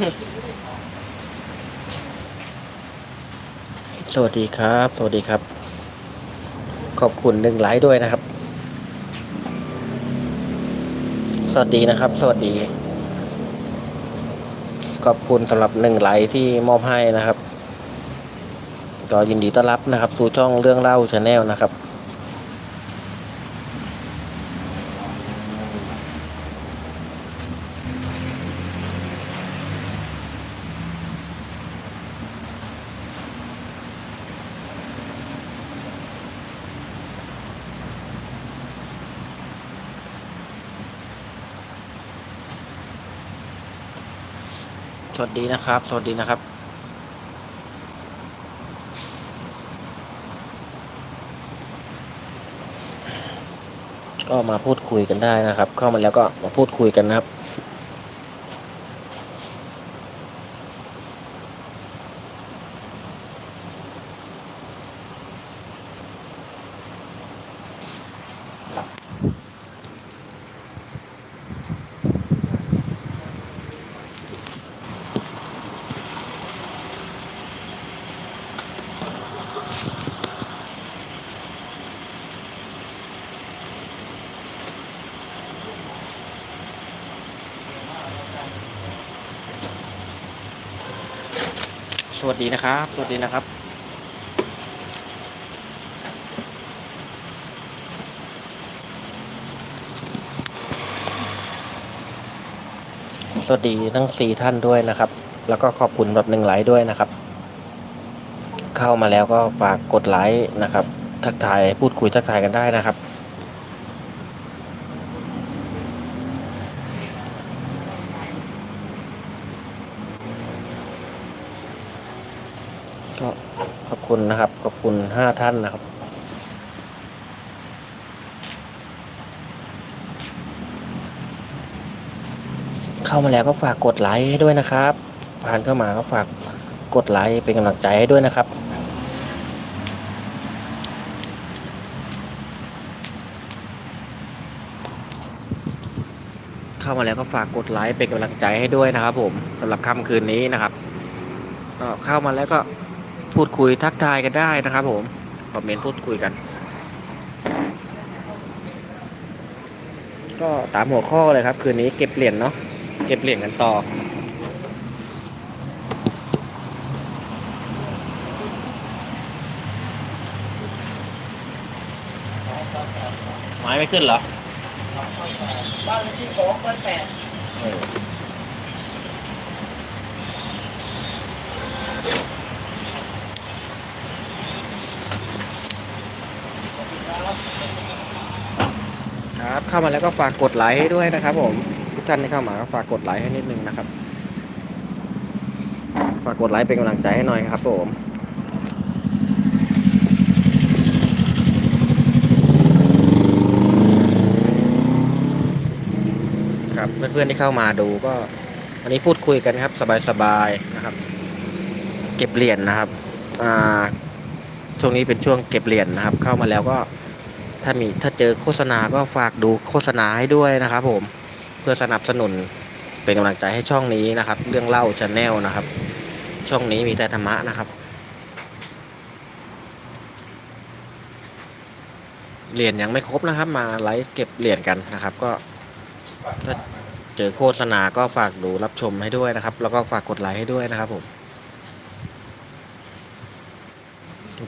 สวัสดีครับ สวัสดีครับ ขอบคุณหนึ่งไลค์ด้วยนะครับ สวัสดีนะครับ สวัสดี ขอบคุณสำหรับหนึ่งไลค์ที่มอบให้นะครับ ก็ยินดีต้อนรับนะครับสู่ช่องเรื่องเล่าชาแนลนะครับ วัสดีนะครับ สวัสดีนะครับก็มาพูดคุยกันได้นะครับ เข้ามาแล้วก็มาพูดคุยกันนะครับ สวัสดีนะครับ สวัสดีนะครับ สวัสดีทั้งสี่ท่านด้วยนะครับ แล้วก็ขอบคุณแบบหนึ่งไลค์ด้วยนะครับ เข้ามาแล้วก็ฝากกดไลค์นะครับ ทักทายพูดคุยทักทายกันได้นะครับ ก็ขอบ คุณนะครับ ขอบคุณห้าท่านนะครับ เข้ามาแล้วก็ฝากกดไลค์ให้ด้วยนะครับ ผ่านเข้ามาก็ฝากกดไลค์เป็นกำลังใจให้ด้วยนะครับเข้ามาแล้วก็ฝากกดไลค์เป็นกำลังใจให้ด้วยนะครับ ผมสำหรับค่ำคืนนี้นะครับก็เข้ามาแล้วก็ พูดคุยทักทายกันได้นะครับผม คอมเมนต์พูดคุยกัน ก็ตามหัวข้อเลยครับ คืนนี้เก็บเหรียญเนาะเก็บเหรียญกันต่อไม้ไม่ขึ้นเหรอบ้านที่สองร้อยแปด เข้ามาแล้วก็ฝากกดไลค์ให้ด้วยนะครับ ผมทุกท่านที่เข้ามาก็ฝากกดไลค์ให้นิดนึงนะครับ ฝากกดไลค์เป็นกำลังใจให้หน่อยครับ ผมครับเพื่อนๆที่เข้ามาดูก็วันนี้พูดคุยกันครับ สบายๆนะครับ เก็บเหรียญนะครับ อ่าช่วงนี้เป็นช่วงเก็บเหรียญนะครับ เข้ามาแล้วก็ ถ้ามีถ้าเจอโฆษณาก็ฝากดูโฆษณาให้ด้วยนะครับผมเพื่อสนับสนุนเป็นกำลังใจให้ช่องนี้นะครับ เรื่องเล่าชาแนลนะครับ ช่องนี้มีแต่ธรรมะนะครับ เหรียญยังไม่ครบนะครับ มาไลฟ์เก็บเหรียญกันนะครับ ก็ถ้าเจอโฆษณาก็ฝากดูรับชมให้ด้วยนะครับ แล้วก็ฝากกดไลค์ให้ด้วยนะครับผม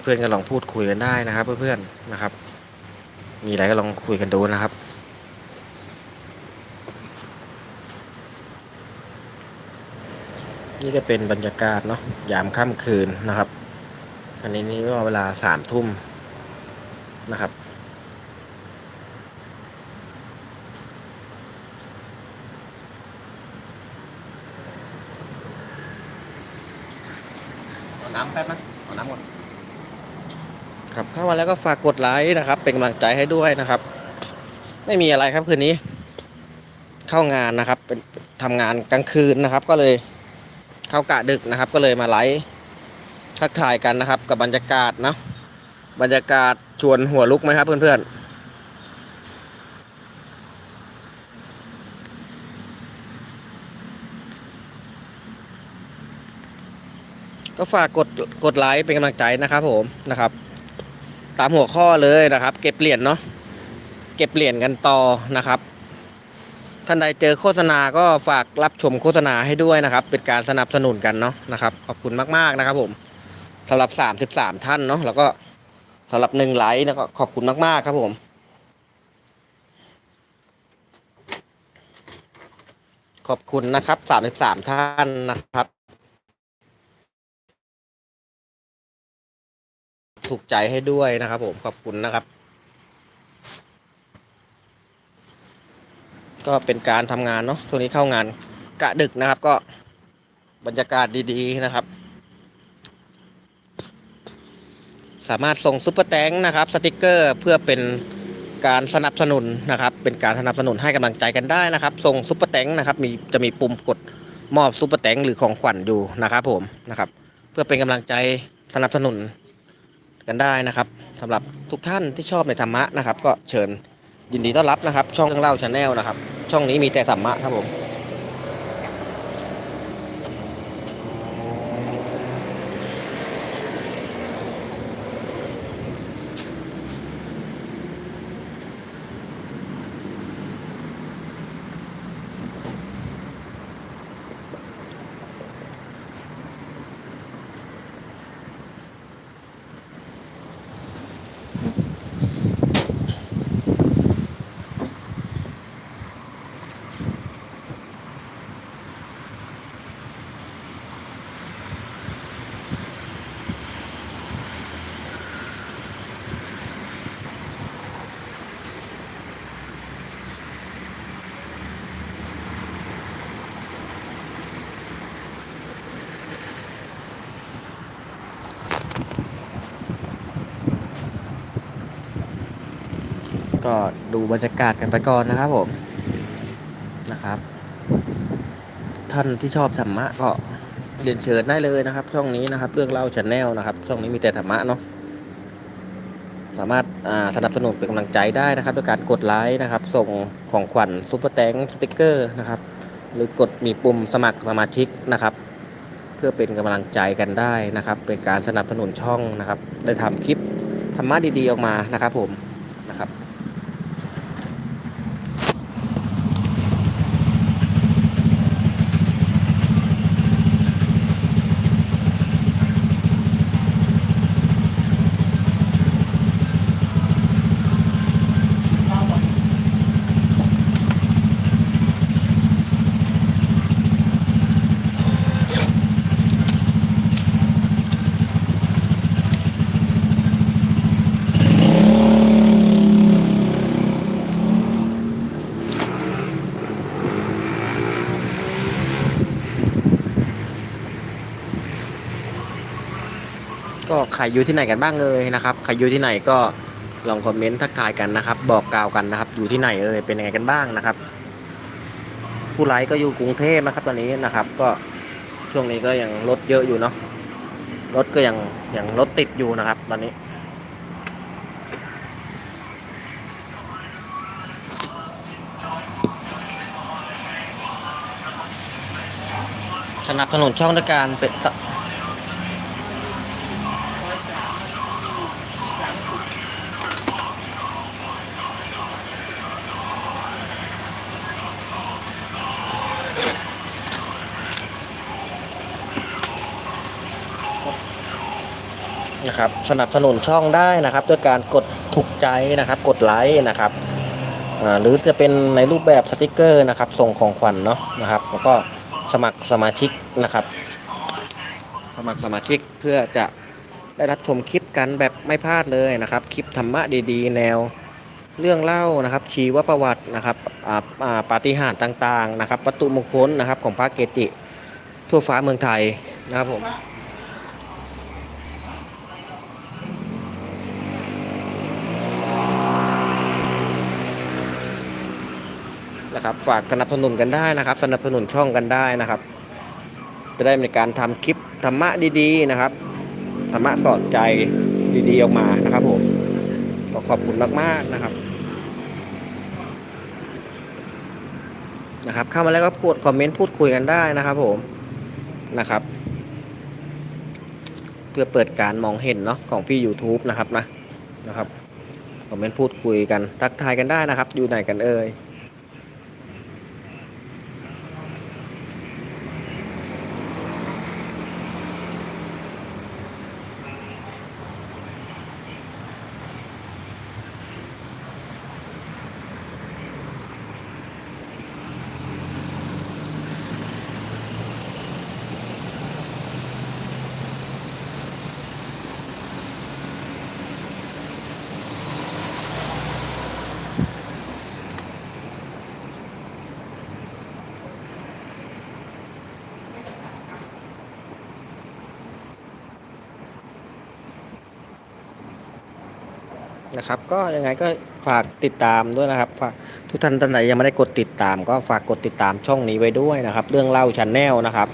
เพื่อนๆก็ลองพูดคุยกันได้นะครับ เพื่อนๆนะครับ มีอะไรก็ลองคุยกันดูนะครับนี่ก็เป็นบรรยากาศเนาะยามค่ำคืนนะครับ อันนี้นี่ก็เวลาสามทุ่มนะครับ ครับเข้ามาแล้วก็ฝากกดไลค์นะครับ เป็นกำลังใจให้ด้วยนะครับ ไม่มีอะไรครับคืนนี้ เข้างานนะครับ เป็นทำงานกลางคืนนะครับ ก็เลยเข้ากะดึกนะครับ ก็เลยมาไลฟ์ทักทายกันนะครับ กับบรรยากาศนะบรรยากาศชวนหัวลุกไหมครับ เพื่อนๆก็ฝากกดกดไลค์เป็นกำลังใจนะครับผมนะครับ ตามหัวข้อเลยนะครับ เก็บเหรียญเนาะเก็บเหรียญกันต่อนะครับท่านใดเจอโฆษณาก็ฝากรับชมโฆษณาให้ด้วยนะครับ เป็นการสนับสนุนกันเนาะนะครับขอบคุณมากๆนะครับผมสำหรับ 33 ท่านเนาะแล้วก็สำหรับหนึ่งไลค์นะก็ขอบคุณมากๆครับผมขอบคุณนะครับ 33 ท่านนะครับ ถูกใจให้ด้วยนะครับ ผมขอบคุณนะครับ ก็เป็นการทำงานเนาะช่วงนี้เข้างานกะดึกนะครับ ก็บรรยากาศดีๆนะครับ สามารถส่งซุปเปอร์แตงนะครับ สติกเกอร์เพื่อเป็นการสนับสนุนนะครับ เป็นการสนับสนุนให้กำลังใจกันได้นะครับ ส่งซุปเปอร์แตงนะครับ มีจะมีปุ่มกดมอบซุปเปอร์แตงหรือของขวัญอยู่นะครับ ผมนะครับ เพื่อเป็นกำลังใจสนับสนุน กันได้นะครับสำหรับทุกท่านที่ชอบในธรรมะนะครับ ก็เชิญยินดีต้อนรับนะครับ ช่องเรื่องเล่าชาแนลนะครับ ช่องนี้มีแต่ธรรมะครับผม ก็ดูบรรยากาศกันไปก่อนนะครับผมนะครับ ท่านที่ชอบธรรมะก็เรียนเชิญได้เลยนะครับ ช่องนี้นะครับ เรื่องเล่าชาแนลนะครับ ช่องนี้มีแต่ธรรมะเนาะสามารถาสนับสนุนเป็นกำลังใจได้นะครับด้วยการกดไลค์นะครับ ส่งของขวัญซุปเปอร์แตงสติกเกอร์นะครับ หรือกดมีปุ่มสมัครสมาชิกนะครับ เพื่อเป็นกำลังใจกันได้นะครับ เป็นการสนับสนุนช่องนะครับ ได้ทำคลิปธรรมะดีๆออกมานะครับผมนะครับ ก็ใครอยู่ที่ไหนกันบ้างเอ่ยนะครับใครอยู่ที่ไหนก็ลองคอมเมนต์ทักทายกันนะครับ บอกกล่าวกันนะครับ อยู่ที่ไหนเอ่ยเป็นยังไงกันบ้างนะครับ ผู้ไลฟ์ก็อยู่กรุงเทพนะครับตอนนี้นะครับ ก็ช่วงนี้ก็ยังรถเยอะอยู่เนาะรถก็ยังยังรถติดอยู่นะครับ ตอนนี้สนับสนุนช่องด้วยการเป็น นะครับสนับสนุนช่องได้นะครับด้วยการกดถูกใจนะครับ กดไลค์นะครับหรือจะเป็นในรูปแบบสติกเกอร์นะครับ ส่งของขวัญเนาะนะครับแล้วก็สมัครสมาชิกนะครับ สมัครสมาชิกเพื่อจะได้รับชมคลิปกันแบบไม่พลาดเลยนะครับ คลิปธรรมะดีๆ แนวเรื่องเล่านะครับชีวประวัตินะครับปาฏิหาริย์ต่างๆนะครับประตูมงคลนะครับของพระเกจิทั่วฟ้าเมืองไทยนะครับผม นะครับ ฝากสนับสนุนกันได้นะครับ สนับสนุนช่องกันได้นะครับ จะได้มีการทำคลิปธรรมะดีๆนะครับ ธรรมะสอนใจดีๆออกมานะครับผมก็ขอบคุณมากๆนะครับนะครับ เข้ามาแล้วก็พูดคอมเมนต์พูดคุยกันได้นะครับ ผมนะครับ เพื่อเปิดการมองเห็นเนาะของพี่ YouTube นะครับนะนะครับคอมเมนต์พูดคุยกันทักทายกันได้นะครับ อยู่ไหนกันเอ่ย นะครับ ก็ยังไงก็ฝากติดตามด้วยนะครับฝากทุกท่านท่านไหนยังไม่ได้กดติดตาม ก็ฝากกดติดตามช่องนี้ไว้ด้วยนะครับ เรื่องเล่าชันแนลนะครับ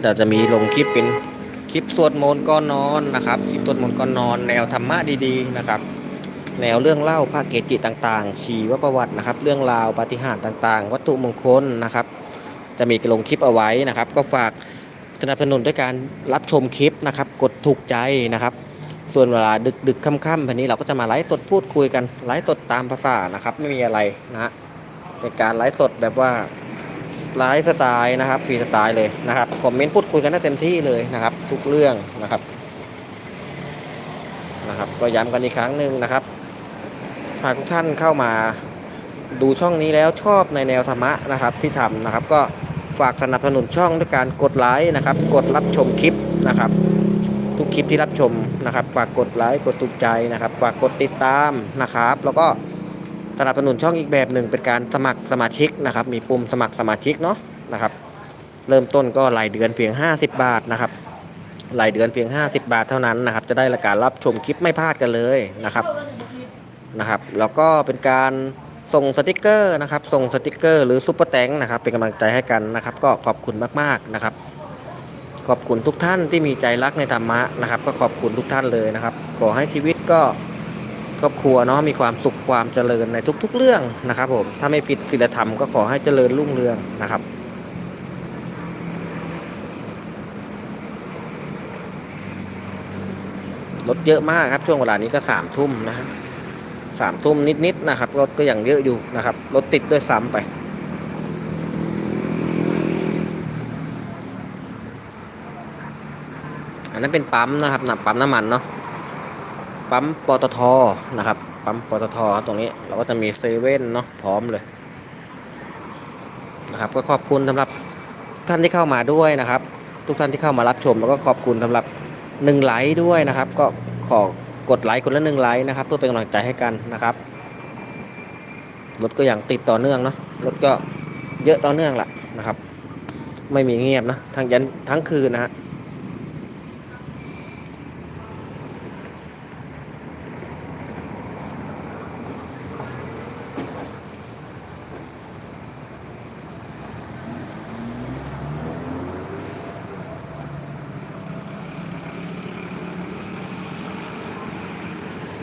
เดี๋ยวจะมีลงคลิปเป็นคลิปสวดมนต์ก่อนนอนนะครับคลิปสวดมนต์ก่อนนอน แนวธรรมะดีๆนะครับแนวเรื่องเล่าพระเกจิต่างๆ ชีวประวัตินะครับ เรื่องราวปาฏิหาริย์ต่างๆ วัตถุมงคลนะครับ จะมีลงคลิปเอาไว้นะครับ ก็ฝากสนับสนุนด้วยการรับชมคลิปนะครับ กดถูกใจนะครับ ส่วนเวลาดึกดึกค่ำๆแบบนี้เราก็จะมาไลฟ์สดพูดคุยกันไลฟ์สดตามภาษานะครับ ไม่มีอะไรนะฮะเป็นการไลฟ์สดแบบว่าไลฟ์สไตล์นะครับฟรีสไตล์เลยนะครับคอมเมนต์พูดคุยกันได้เต็มที่เลยนะครับ ทุกเรื่องนะครับนะครับ ก็ย้ำกันอีกครั้งหนึ่งนะครับหากทุกท่านเข้ามาดูช่องนี้แล้วชอบในแนวธรรมะนะครับที่ทำนะครับ ก็ฝากสนับสนุนช่องด้วยการกดไลค์นะครับ กดรับชมคลิปนะครับ ทุกคลิปที่รับชมนะครับ ฝากกดไลค์กดถูกใจนะครับ ฝากกดติดตามนะครับ แล้วก็สนับสนุนช่องอีกแบบหนึ่งเป็นการสมัครสมาชิกนะครับ มีปุ่มสมัครสมาชิกเนาะนะครับ เริ่มต้นก็รายเดือนเพียง 50 บาทนะครับรายเดือนเพียง 50 บาทเท่านั้นนะครับ จะได้รายการรับชมคลิปไม่พลาดกันเลยนะครับนะครับ แล้วก็เป็นการส่งสติกเกอร์นะครับ ส่งสติกเกอร์หรือซุปเปอร์แตงนะครับ เป็นกำลังใจให้กันนะครับ ก็ขอบคุณมากๆนะครับ ขอบคุณทุกท่านที่มีใจรักในธรรมะนะครับ ก็ขอบคุณทุกท่านเลยนะครับ ขอให้ชีวิตก็ครอบครัวเนาะมีความสุขความเจริญในทุก ๆ เรื่องนะครับ ผมถ้าไม่ผิดศีลธรรมก็ขอให้เจริญรุ่งเรืองนะครับรถเยอะมากครับช่วงเวลานี้ก็สามทุ่มนะครับสามทุ่มนิดๆนะครับรถก็ยังเยอะอยู่นะครับรถติดด้วยซ้ำไป นนั้นเป็นปั๊มนะครับนะปั๊มน้ำมันเนาะปั๊มปตทนะครับปั๊มปตทครับตรงนี้เราก็จะมีเซเว่นเนาะพร้อมเลยนะครับ ก็ขอบคุณสำหรับท่านที่เข้ามาด้วยนะครับ ทุกท่านที่เข้ามารับชม แล้วก็ขอบคุณสำหรับหนึ่งไลค์ด้วยนะครับ ก็ขอกดไลค์คนละหนึ่งไลค์นะครับ เพื่อเป็นกำลังใจให้กันนะครับรถก็อย่างติดต่อเนื่องเนาะรถก็เยอะต่อเนื่องแหละนะครับ ไม่มีเงียบนะทั้งยันทั้งคืนนะฮะ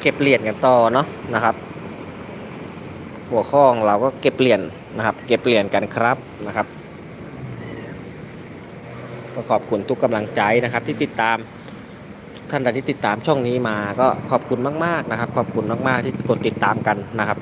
เก็บเหรียญกันต่อเนาะนะครับ หัวข้อของเราก็เก็บเหรียญนะครับ เก็บเหรียญกันครับนะครับ ก็ขอบคุณทุกกำลังใจนะครับ ที่ติดตามท่านใดที่ติดตามช่องนี้มาก็ขอบคุณมาก ๆนะครับ ขอบคุณมากๆที่กดติดตามกันนะครับ